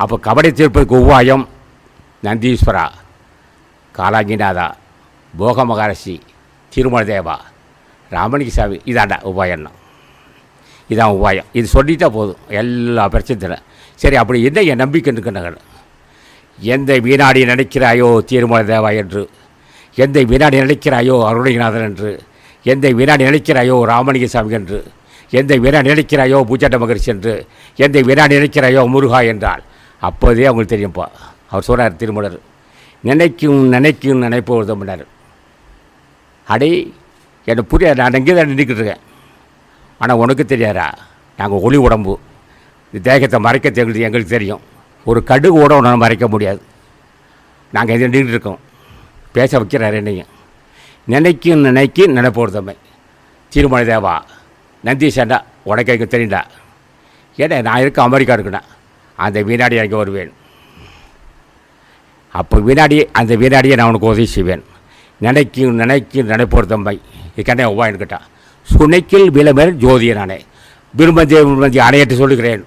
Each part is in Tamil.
அப்போ கபடி தீர்ப்பதற்கு உபாயம் நந்தீஸ்வரா காலாங்கிநாதா போக மகாரசி திருமல தேவா ராமலிங்க சாமி இதாண்டா உபாயம்னா இதான் உபாயம் இது சொல்லிட்டா போதும். எல்லா பிரச்சனையும் சரி அப்படி என்ன என் நம்பிக்கை இருக்குன்னு எந்த வீணாடி நினைக்கிறாயோ திருமல தேவா என்று? எந்த வீணாடி நினைக்கிறாயோ அருணகிநாதன் என்று? எந்த வீணாடி நினைக்கிறாயோ ராமணிக சாமி என்று? எந்த வீணாடி நினைக்கிறாயோ பூச்சாட்ட மகரிஷி என்று? எந்த வீணாடி நினைக்கிறாயோ முருகா என்றால்? அப்போதே அவங்களுக்கு தெரியும்ப்பா அவர் சொல்கிறார் திருமலர் நினைக்கும் நினைக்கும் நினைப்பவர் தம்பினார் அடே எனக்கு புரிய நான் இங்கே தான் நின்றுக்கிட்டு இருக்கேன். ஆனால் உனக்கு தெரியாதா? நாங்கள் ஒளி உடம்பு. இந்த தேகத்தை மறைக்க தெரியுது எங்களுக்கு தெரியும். ஒரு கடுகு கூட உன்னை மறைக்க முடியாது. நாங்கள் இது நின்றுட்டு இருக்கோம். பேச வைக்கிறார் என்னையும். நினைக்கும் நினைக்கும் நினைப்போர் தம்மை திருமலை தேவா நந்தீஷண்டா உனக்கு எங்கே தெரியுண்டா ஏடா நான் இருக்க அமெரிக்கா இருக்குண்ணா அந்த வினாடி எனக்கு வருவேன். அப்போ வினாடி அந்த வினாடியை நான் உனக்கு உதவி செய்வேன். நினைக்கும் நினைக்கும் நினைப்போர் தம்பை இதுக்கான உபாயம் கேட்டான் சுனைக்கில் விலமேல் ஜோதிய நானே விரும்பந்தே விரும்பந்தி அணையட்டு சொல்லுகிறேன்.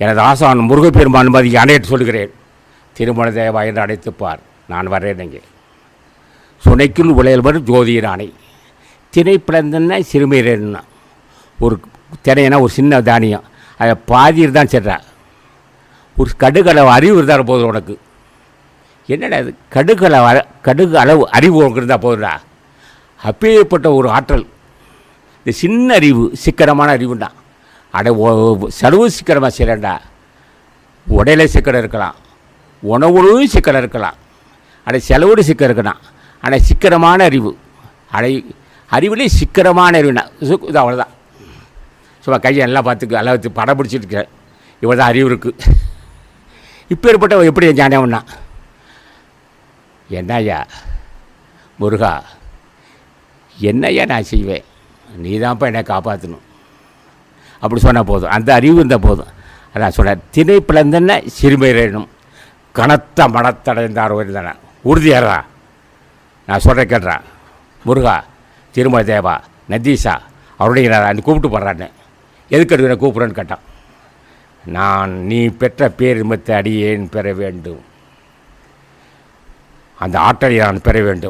எனது ஆசான் முருகப்பெருமான் மதி அணையட்டு சொல்லுகிறேன். திருமண தேவா என்று அழைத்துப்பார் நான் வர்றேன் இங்கே. சுனைக்குள் விளையல்வர் ஜோதிய நானே திணை பிளந்தன்னா சிறுமீரன்னா ஒரு தினைனா ஒரு சின்ன தானியம். அதை பாதியில் தான் சென்றா ஒரு கடுகளவு அறிவு இருந்தால் போதும் உனக்கு. என்னடா இது? கடுகளவு அ- கடுகு அளவு அறிவு உனக்கு இருந்தால் போதுடா அப்பேற்பட்ட ஒரு ஆற்றல். இந்த சின்ன அறிவு சிக்கனமான அறிவுண்டா. அட ஒ- செலவு சிக்கனமாக செய்கிறேன்டா உடையில சிக்கனம் இருக்கலாம். உணவுலையும் சிக்கனம் இருக்கலாம். அட செலவோடு சிக்கனம் இருக்கலாம். ஆனால் சிக்கனமான அறிவு. அடை அறிவுலேயே சிக்கனமான அறிவுனா. இது அவ்வளோதான் சும்மா கையை நல்லா பார்த்துக்கு அளவுக்கு படம் பிடிச்சிருக்கேன் இவ்வளோ தான் அறிவு இருக்குது இப்போ ஏற்பட்ட எப்படி ஞானம்னா என்னய்யா? முருகா என்னய்யா நான் செய்வேன்? நீ தான்ப்பா என்னை காப்பாற்றணும் அப்படி சொன்னால் போதும். அந்த அறிவு இருந்தால் போதும். அதான் சொன்னேன் திணை பிளந்தன சிறுமையினும் கனத்த மனத்தடைந்தார் இருந்தான? உறுதியாரா? நான் சொல்கிறேன் கேட்குறேன் முருகா திருமல தேவா நதீஷா அவருடைய நான் கூப்பிட்டு போடுறான்னு எதுக்கு எடுக்கிற கூப்பிட்றேன்னு கேட்டான். நான் நீ பெற்ற பேருமத்தை அடியேன் பெற வேண்டும். அந்த ஆற்றலை நான் பெற வேண்டும்.